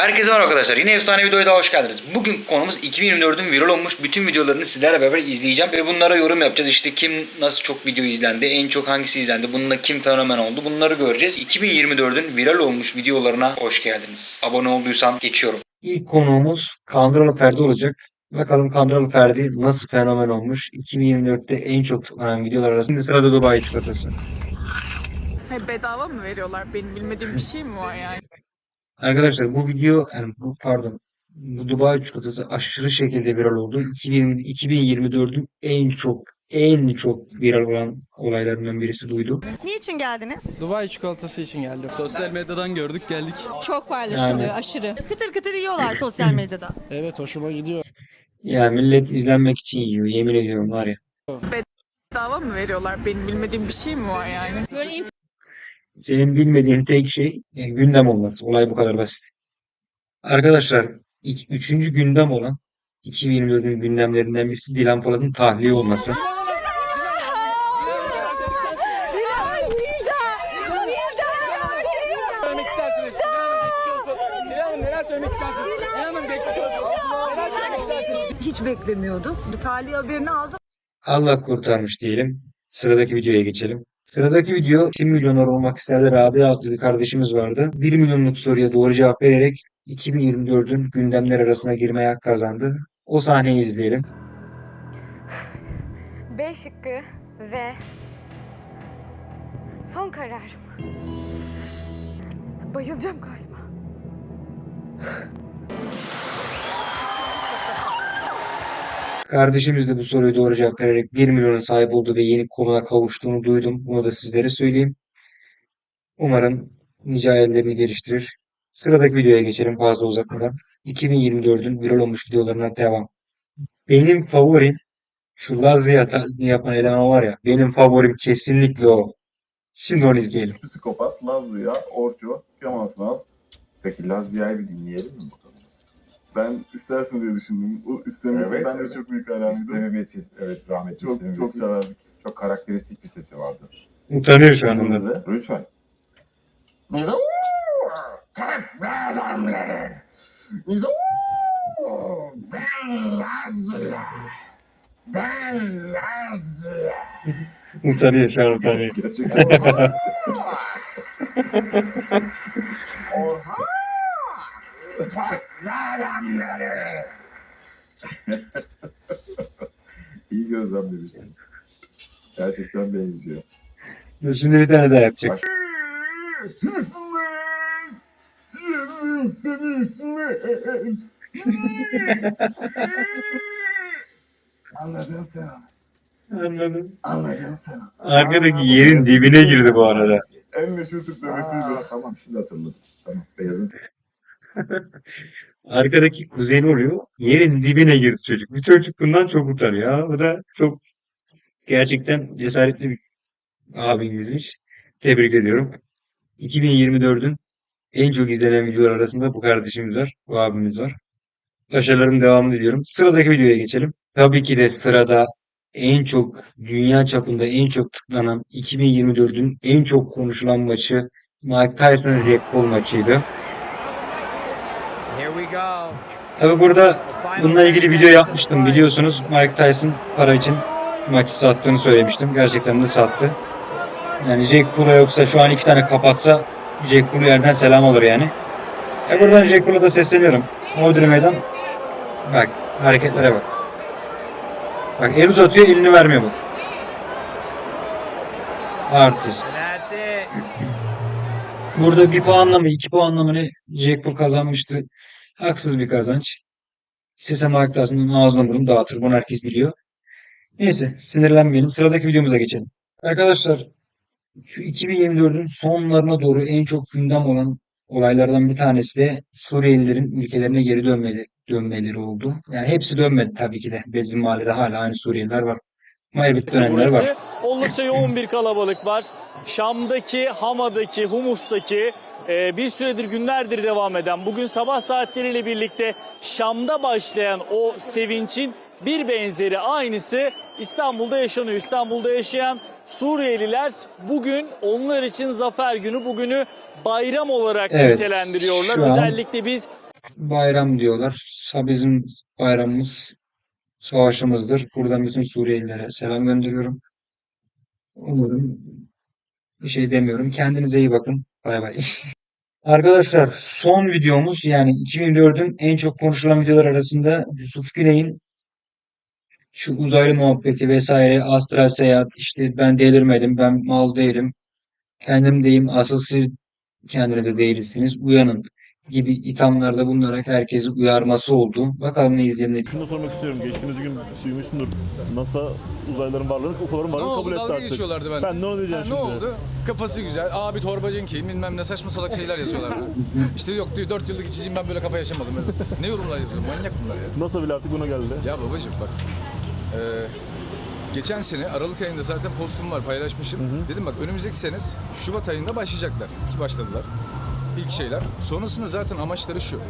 Herkese merhaba arkadaşlar. Yine efsane videoya daha hoş geldiniz. Bugün konumuz 2024'ün viral olmuş bütün videolarını sizlerle beraber izleyeceğim ve bunlara yorum yapacağız. İşte kim nasıl çok video izlendi, en çok hangisi izlendi, bununla kim fenomen oldu bunları göreceğiz. 2024'ün viral olmuş videolarına hoş geldiniz. Abone olduysan geçiyorum. İlk konuğumuz Kandıralı Ferdi olacak. Bakalım Kandıralı Ferdi nasıl fenomen olmuş? 2024'te en çok tıklanan videolar arasında Şimdi sırada Dubai çikolatası. Hayır, bedava mı veriyorlar? Benim bilmediğim bir şey mi var yani? Arkadaşlar bu video yani bu pardon bu Dubai çikolatası aşırı şekilde viral oldu. 2020, 2024'ün en çok en çok viral olan olaylarından birisi buydu. Niçin geldiniz? Dubai çikolatası için geldim. Sosyal medyadan gördük geldik. Çok paylaşılıyor Yani. aşırı. Kıtır kıtır yiyorlar sosyal medyada. Evet hoşuma gidiyor. Ya millet izlenmek için yiyor yemin ediyorum var ya. Bedava mı veriyorlar? Benim bilmediğim bir şey mi var yani? Böyle Senin bilmediğin tek şey e, gündem olması. Olay bu kadar basit. Arkadaşlar ilk- üçüncü gündem olan 2024'ün gündemlerinden birisi Dilan Polat'ın tahliye olması. Söylemek istersiniz. Olsun. İnanın neler söylemek istersiniz. İnanın geçmiş olsun. Neler söylemek istersiniz. Hiç beklemiyordum. Bu tali haberini aldım. Allah kurtarmış diyelim. Sıradaki videoya geçelim. Sıradaki video kim milyoner olmak isterdi Rabia adlı bir kardeşimiz vardı. 1 milyonluk soruya doğru cevap vererek 2024'ün gündemler arasına girmeye hak kazandı. O sahneyi izleyelim. B şıkkı ve son kararım. Bayılacağım galiba. Kardeşimiz de bu soruyu doğru cevap vererek 1 milyonun sahip olduğu ve yeni koluna kavuştuğunu duydum. Bunu da sizlere söyleyeyim. Umarım nice hayallerini geliştirir. Sıradaki videoya geçelim fazla uzatmadan. 2024'ün viral olmuş videolarına devam. Benim favorim şu taklidini yapan eleman var ya. Benim favorim kesinlikle o. Şimdi onu izleyelim. Psikopat, Lazlı'ya, Orço, Kemal Sunal. Peki Lazlı'yı bir dinleyelim mi? Ben istersiniz diye düşündüm. Bu istemeti Evet, ben de evet. çok büyük hayranıydım. İstemi Metin. Evet rahmetli Çok, İstemi çok Metin. severdik. Çok karakteristik bir sesi vardı. Utanıyor şu an ondan. Hızlı. Lütfen. Kalk be adamları. Neyse. Ben Lazlı'ya. Ben Lazlı'ya. Utanıyor şu an utanıyor. Gerçekten. Orhan. Kalk be adamları. İyi gözlemlemişsin. Gerçekten benziyor. Dur Şimdi bir tane daha yapacak. İsmail. Yerim seni İsmail. Anladın sen onu. Anladım. Anladın sen onu. Arkadaki yerin dibine girdi bu arada. En meşhur tiplemesiydi. Aa, tamam şimdi hatırladım. Tamam beyazın. Arkadaki kuzeni oluyor. Yerin dibine girdi çocuk. Bu çocuk bundan çok utanıyor. Bu da çok gerçekten cesaretli bir abimizmiş. Tebrik ediyorum. 2024'ün en çok izlenen videolar arasında bu kardeşimiz var. Bu abimiz var. Başarıların devamını diliyorum. Sıradaki videoya geçelim. Tabii ki de sırada en çok dünya çapında en çok tıklanan 2024'ün en çok konuşulan maçı Mike Tyson Jack maçıydı. Tabii burada bununla ilgili video yapmıştım biliyorsunuz. Mike Tyson para için maçı sattığını söylemiştim. Gerçekten de sattı. Yani Jack Paul'a yoksa şu an iki tane kapatsa Jack Paul'u yerden selam olur yani. E buradan Jack Paul'a da sesleniyorum. Modri meydan. Bak hareketlere bak. Bak el uzatıyor elini vermiyor bu. Artist. Burada bir puanla mı iki puanla mı ne Jack Paul kazanmıştı. Haksız bir kazanç. İstesem Tyson'ın ağzına burnunu dağıtır. Bunu herkes biliyor. Neyse sinirlenmeyelim. Sıradaki videomuza geçelim. Arkadaşlar şu 2024'ün sonlarına doğru en çok gündem olan olaylardan bir tanesi de Suriyelilerin ülkelerine geri dönmeleri, dönmeleri oldu. Yani hepsi dönmedi tabii ki de. Bezmi Mahalle'de hala aynı Suriyeliler var. Ama elbette dönenler var. Oldukça yoğun bir kalabalık var. Şam'daki, Hama'daki, Humus'taki bir süredir günlerdir devam eden bugün sabah saatleriyle birlikte Şam'da başlayan o sevincin bir benzeri aynısı İstanbul'da yaşanıyor. İstanbul'da yaşayan Suriyeliler bugün onlar için zafer günü bugünü bayram olarak Evet, nitelendiriyorlar. Özellikle biz Bayram diyorlar. Bizim bayramımız savaşımızdır. Buradan bütün Suriyelilere selam gönderiyorum. Umarım bir şey demiyorum. Kendinize iyi bakın. Bay bay. Arkadaşlar son videomuz yani 2004'ün en çok konuşulan videolar arasında Yusuf Güney'in şu uzaylı muhabbeti vesaire astral seyahat işte ben delirmedim ben mal değilim kendim deyim asıl siz kendinize değilsiniz uyanın gibi ithamlarda bulunarak herkesi uyarması oldu. Bakalım ne izleyelim ne Şunu da sormak istiyorum. Geçtiğimiz gün duymuşsundur. NASA uzaylıların varlığını, UFO'ların Ne varlığını kabul oldu? etti Dalga artık. geçiyorlardı ben. Ben onu Ha, diyeceğim ne şimdi. oldu? Kafası güzel. Abi torbacın ki bilmem ne saçma salak şeyler yazıyorlardı. işte yok diyor 4 yıllık içiciyim ben böyle kafa yaşamadım. ne yorumlar yazıyor? Manyak bunlar ya. NASA bile artık buna geldi. Ya babacım bak. eee, geçen sene Aralık ayında zaten postum var paylaşmışım. Dedim bak önümüzdeki sene Şubat ayında başlayacaklar. Ki başladılar. İlk şeyler. Sonrasında zaten amaçları şu.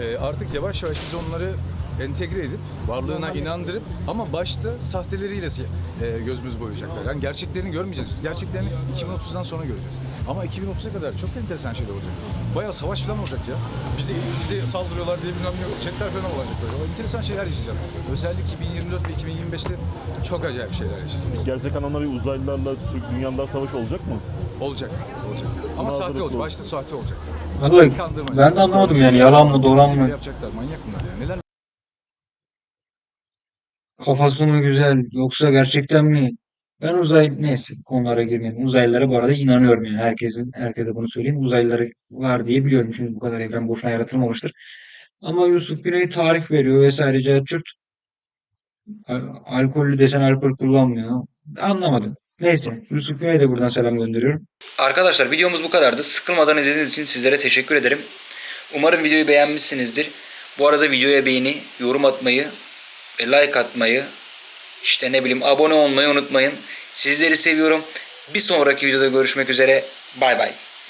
Eee, artık yavaş yavaş biz onları entegre edip, varlığına inandırıp ama başta sahteleriyle eee, gözümüz boyayacaklar. Yani gerçeklerini görmeyeceğiz. Biz gerçeklerini 2030'dan sonra göreceğiz. Ama 2030'a kadar çok enteresan şeyler olacak. Bayağı savaş falan olacak ya. Bize bize saldırıyorlar diye bilmem ne chatler falan olacak böyle. O enteresan şeyler yaşayacağız. Özellikle 2024 ve 2025'te çok acayip şeyler yaşayacağız. Gerçek anlamda bir uzaylılarla Türk dünyalar savaşı olacak mı? Olacak. Olacak. Ama Buna sahte hazırlıklı olacak. ol. Başta sahte olacak. Vallahi Kandırma. ben de anlamadım yani yalan mı dolan mı Yapacaklar. Manyak bunlar ya. Neler kafası mı güzel yoksa gerçekten mi? Ben uzay neyse konulara girmeyelim. Uzaylılara bu arada inanıyorum yani herkesin herkese bunu söyleyeyim. Uzaylıları var diye biliyorum çünkü bu kadar evren boşuna yaratılmamıştır. Ama Yusuf Güney tarih veriyor vesaire cahçurt. Al- Alkollü desen alkol kullanmıyor. Anlamadım. Neyse Yusuf Güney'e de buradan selam gönderiyorum. Arkadaşlar videomuz bu kadardı. Sıkılmadan izlediğiniz için sizlere teşekkür ederim. Umarım videoyu beğenmişsinizdir. Bu arada videoya beğeni, yorum atmayı like atmayı, işte ne bileyim abone olmayı unutmayın. Sizleri seviyorum. Bir sonraki videoda görüşmek üzere. Bay bay.